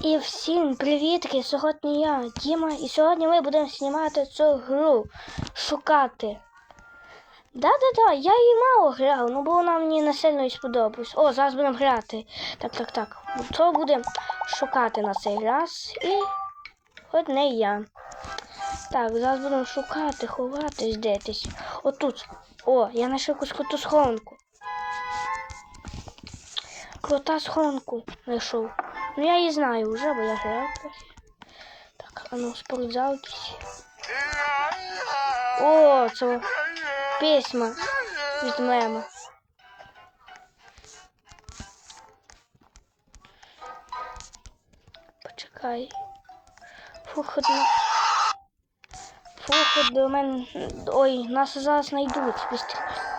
І всім привітки! Сьогодні я, Діма, і сьогодні ми будемо знімати цю гру шукати. Да-да-да, я її мало грав, ну бо вона мені не сильно і сподобалась. О, зараз будемо грати. Так, так, так. То будемо шукати на цей раз. І хоч не я. Так, зараз будемо шукати, ховатись десь. Отут. О, я знайшов якусь круту схованку. Крута схованку знайшов. Ну я її знаю вже, бо я грав. Так, а ну, спортзал якийсь. О, це письма від мема. Почекай. Фух, до... Фух, до мене. Ой, нас зараз знайдуть.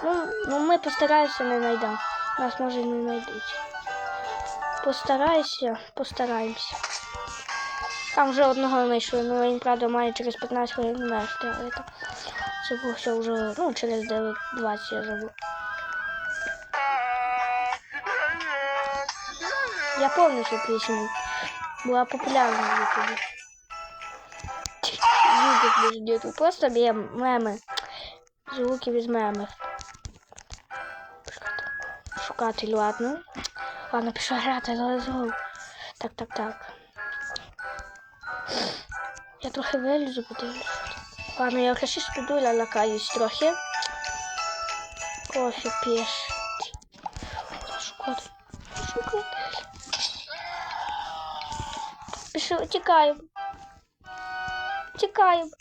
Ну, ну ми постараємося не знайдемо. Нас може не знайдуть. Постарайся, постараємося. Там вже одного знайшли, ну він, правда, має через 15 хвилин вмерти, але так. Це було все вже, ну, через 9-20 я забув. Я пам'ятаю цю пісню. Була популярна в Ютубі. Звуки без дітей. Просто б'є меми. Звуки без мемів. Шукати, ладно. Ладно, пішла грати, let's. Так, так, так. Я трохи вилізу, подивлюся. Ладно, я щось піду, лакаюсь трохи. Кофе п'єш. Шукати. Шукати. Пішли, тікаю. Тікаю.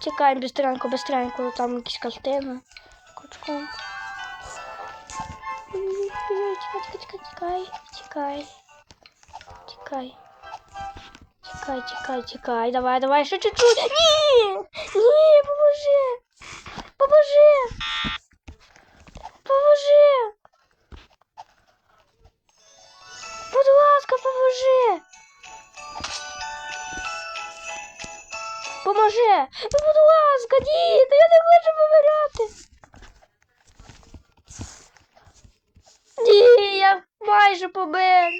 Тікаємо быстренько, быстренько, там якісь картини. Кучком. Тікай, тікай, тікай, тікай, тікай. Тікай, тікай, тікай. Давай, давай, ще чуть-чуть. Ні! Ні, поможи! Поможи! Поможи! Будь ласка, поможи! Поможи! Ну, будь ласка, ні, та я не майже помер.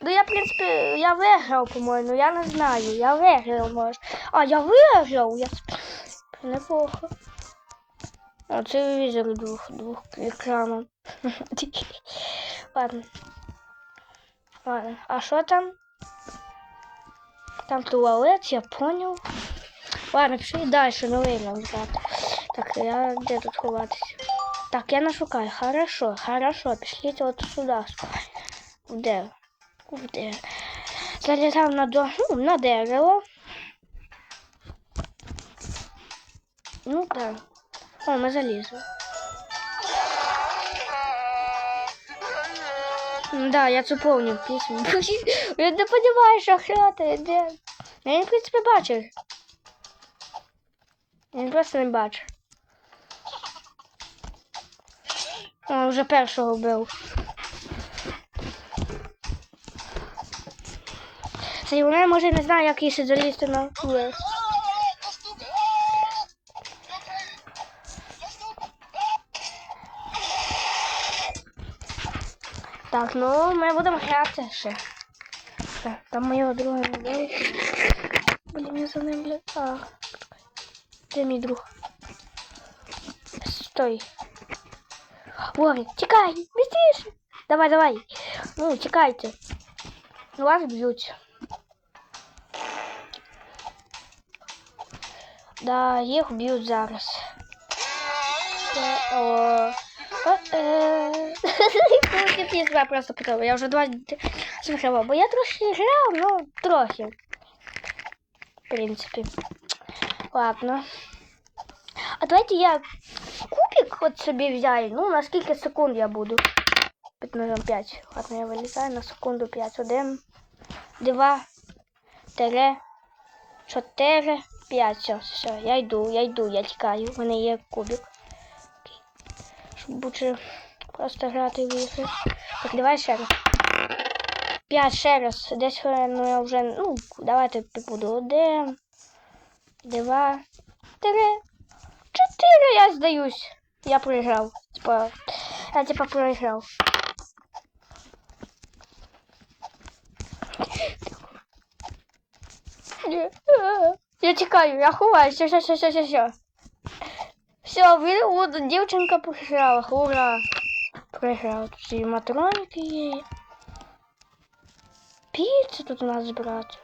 Ну я, в принципі, я виграв, по-моєму, я не знаю. Я виграв, може. А, я виграв! Я... Неплохо. А телевізор двох, двох екранів. Ладно. Ладно. А що там? Там туалет, я понял. Ладно, пішли далі, новий нам взяти. Так, я де тут ховатися? Так, я нашукаю. Хорошо, хорошо. Пішліть от сюди. Де? Де? Залітав на до... ну, на дерево. Ну так. О, ми залізли. М, Да, я це помню пісню. Я не розумію, що грати, де. Ну, Він, в принципі, бачив. Він просто не бачив. О, вже першого вбив. Це вона може не знає, як їй ще залізти на верх. Так, ну ми будемо грати ще. Так, там моєго друга не було. Блін, я за ним, блядь. А, де мій друг? Стой. Вовремя, тікай, быстріше. Давай, давай. Ну, тікайте. Ну, вас б'ють. Да, їх б'ють зараз. Е, О. Е-е. Слухай, пісня просто потім. Я вже два слухала, бо я трохи грав, ну, трохи. В принципі. Ладно. А давайте я от собі взяю. Ну, на скільки секунд я буду. Під ножом 5. Ладно, я вилізаю на секунду 5. Один, два, три, чотири, п'ять. Все, все, я йду, я йду, я тікаю. У мене є кубик. Щоб бути просто грати в ігри. Так, давай ще раз. П'ять ще раз. Десь хвилину я вже. Ну, давайте буду. Один, два, три, чотири. Я здаюсь. Я проиграл. Типа, я типа проиграл. Я тікаю, я ховаюсь, все, все, все, все, все, все. Все, ви, от, дівчинка програла, ура. Програла, тут і матроники є. Піцу тут надо нас брати.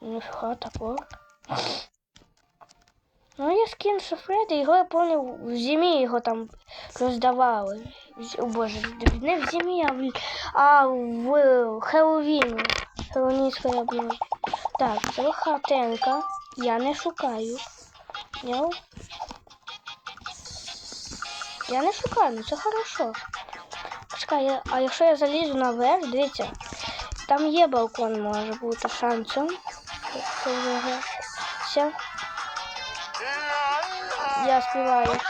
Нифіга ну, такого. Ну, я скин Фредді, його я помню, в зимі його там роздавали. О боже, не в зимі, а в, а в Хеллоуіні. Хеллоуінська обнова. Так, це хатенка. Я не шукаю. Я... я не шукаю, ну це хорошо. Чекай, я... а якщо я залізу наверх, дивіться, там є балкон, може бути шансом. Все. Я співаю.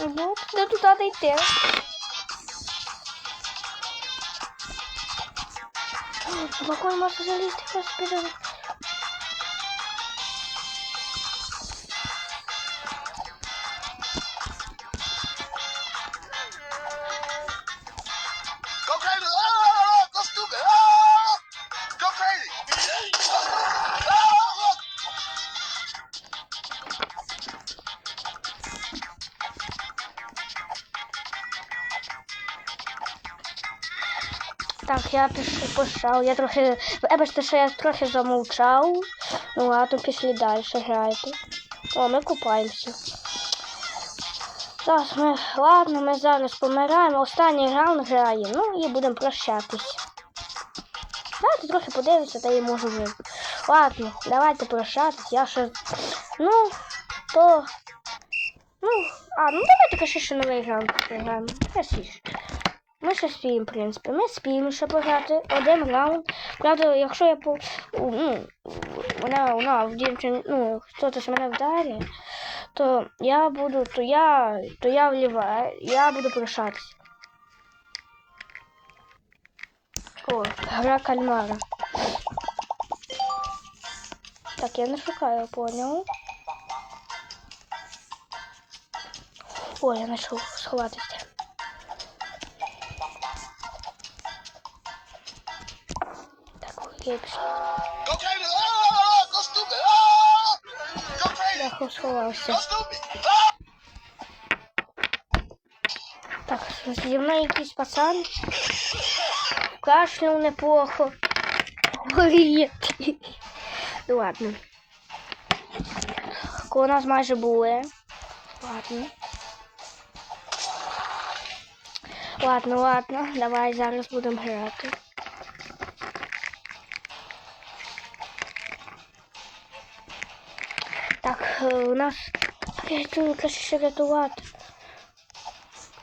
Угу, де туди дійти? Балкон може залізти, господи. Go Так, я пішов, пішов, я трохи. Вибачте, що я трохи замовчав. Ну ладно, пішли далі грайте. О, ми купаємося. Так, ми, ладно, ми зараз помираємо. Останній раунд граємо, ну і будемо прощатись. Давайте трохи подивимося, та я можу вже. Ладно, давайте прощатись. Я ще. Ну, то. Ну, а, ну давайте ще ще новий раунд програємо. Красіше. Ми ще спіємо, в принципі. Ми спіємо ще пограти. Один раунд. Правда, якщо я по. Ну, вона, вона в дівчині, ну, хтось мене вдарить, то я буду, то я, то я вліваю, я буду прощатися. О, гра кальмара. Так, я не шукаю, поняв. О, я знайшов сховатися. Crazy! Я сховався. Так, зі мною якийсь пацан. Кашляв неплохо. Горіє. Ну ладно. Коло нас майже були. Ладно. Ладно, ладно, давай зараз будемо грати. У нас. Тут краще ще рятувати.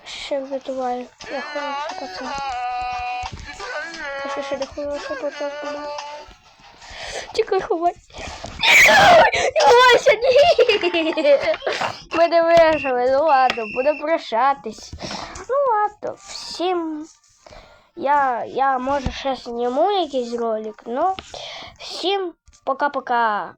Ще врятуваю. Я хороший пацан. Я ще не хороший пацан. Тікай, ховай. Ховайся, ні. Ми не вижили. Ну ладно, будемо прощатись. Ну ладно, всім. Я, я може ще зніму якийсь ролик, ну всім пока-пока.